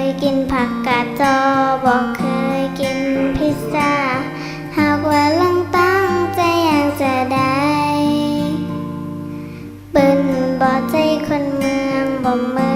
ยกินผักกาดจอบอกเคยกินพิซซ่า หากว่าลองตั้งใจอยังจะได้เปิ้นบอใจคนเมืองบ่เมือง